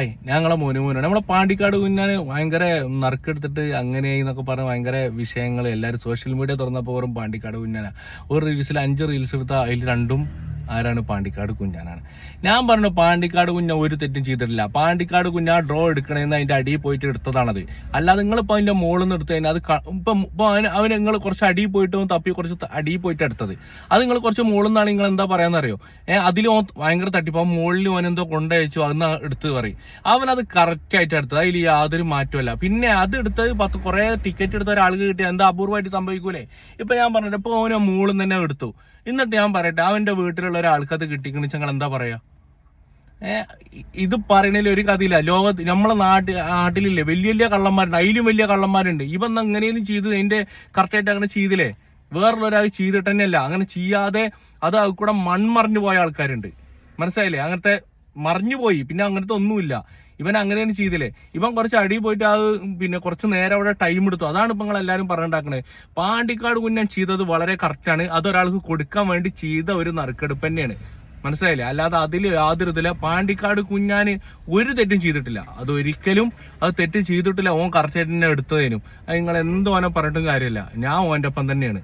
Hi ഞങ്ങളെ മോനു മോനാണ്. നമ്മളെ പാണ്ടിക്കാട് കുഞ്ഞാന് ഭയങ്കര നറുക്കെടുത്തിട്ട് അങ്ങനെ എന്നൊക്കെ പറഞ്ഞ് ഭയങ്കര വിഷയങ്ങൾ എല്ലാവരും സോഷ്യൽ മീഡിയ തുറന്നപ്പോൾ വെറും പാണ്ടിക്കാട് കുഞ്ഞാനാണ് ഒരു റീൽസിൽ അഞ്ച് റീൽസ് എടുത്താൽ അതിൽ രണ്ടും ആരാണ് പാണ്ടിക്കാട് കുഞ്ഞാനാണ്. ഞാൻ പറഞ്ഞു പാണ്ടിക്കാട് കുഞ്ഞ ഒരു തെറ്റും ചെയ്തിട്ടില്ല. പാണ്ടിക്കാട് കുഞ്ഞ ഡ്രോ എടുക്കണമെന്ന് അതിന്റെ അടിയിൽ പോയിട്ട് എടുത്തതാണത്. അല്ലാതെ നിങ്ങളിപ്പോൾ അതിന്റെ മുകളിൽ നിന്ന് എടുത്തു കഴിഞ്ഞാൽ അത് ഇപ്പൊ ഇപ്പം ഇപ്പം അവന് അവൻ നിങ്ങൾ കുറച്ച് അടിയിൽ പോയിട്ട് തപ്പി കുറച്ച് അടിയിൽ പോയിട്ട് എടുത്തത്. അത് നിങ്ങൾ കുറച്ച് മുകളിൽ നിന്നാണ് നിങ്ങൾ എന്താ പറയാന്നറിയോ? ഏഹ് അതിൽ ഓൻ ഭയങ്കര തട്ടിപ്പ്. ആ മുകളിൽ അവൻ എന്തോ കൊണ്ടയച്ചു അന്ന് എടുത്ത് പറയും. അവൻ അത് കറക്റ്റ് ആയിട്ട് എടുത്തത്. അതിൽ യാതൊരു മാറ്റമല്ല പിന്നെ അത് എടുത്തത് പത്ത് കുറെ ടിക്കറ്റ് എടുത്ത ഒരാൾക്ക് കിട്ടിയ എന്താ അപൂർവമായിട്ട് സംഭവിക്കൂലേ? ഇപ്പൊ ഞാൻ പറഞ്ഞിട്ട് ഇപ്പൊ അവന് മുകളിൽ തന്നെ എടുത്തു. എന്നിട്ട് ഞാൻ പറയട്ടെ അവന്റെ വീട്ടിലുള്ള ഒരാൾക്ക് അത് കിട്ടിക്കണിച്ച് ഞങ്ങൾ എന്താ പറയാ ഇത് പറയണതിൽ ഒരു കഥയില്ല. ലോക നമ്മളെ നാട്ടിൽ നാട്ടിലില്ലേ വലിയ വലിയ കള്ളന്മാരുണ്ട്. അതിലും വലിയ കള്ളന്മാരുണ്ട്. ഇവൻ അങ്ങനെയൊന്നും ചെയ്ത് അതിന്റെ കറക്റ്റായിട്ട് അങ്ങനെ ചെയ്തില്ലേ? വേറൊരാൾ ചെയ്തിട്ട് തന്നെയല്ല. അങ്ങനെ ചെയ്യാതെ അത് കൂടെ മൺമറിഞ്ഞു പോയ ആൾക്കാരുണ്ട്. മനസ്സിലായില്ലേ? അങ്ങനത്തെ മറിഞ്ഞു പോയി പിന്നെ അങ്ങനത്തെ ഒന്നുമില്ല. ഇവൻ അങ്ങനെയാണ് ചെയ്തില്ലേ ഇവൻ കുറച്ച് അടി പോയിട്ട് അത് പിന്നെ കുറച്ച് നേരം അവിടെ ടൈം എടുത്തു. അതാണ് ഇപ്പൊ നിങ്ങൾ എല്ലാവരും പറഞ്ഞുണ്ടാക്കണേ പാണ്ടിക്കാട് കുഞ്ഞൻ ചെയ്തത് വളരെ കറക്റ്റാണ് അതൊരാൾക്ക് കൊടുക്കാൻ വേണ്ടി ചെയ്ത ഒരു നറുക്കെടുപ്പ് തന്നെയാണ്. മനസ്സിലായില്ലേ? അല്ലാതെ അതിൽ യാതൊരു ഇതില്ല. പാണ്ടിക്കാട് കുഞ്ഞാന് ഒരു തെറ്റും ചെയ്തിട്ടില്ല. അത് ഒരിക്കലും അത് തെറ്റ് ചെയ്തിട്ടില്ല. ഓൻ കറക്റ്റ് തന്നെ എടുത്തതിനും. അത് നിങ്ങൾ എന്തോനെ പറഞ്ഞിട്ടും കാര്യമില്ല. ഞാൻ ഓന്റെ ഒപ്പം തന്നെയാണ്.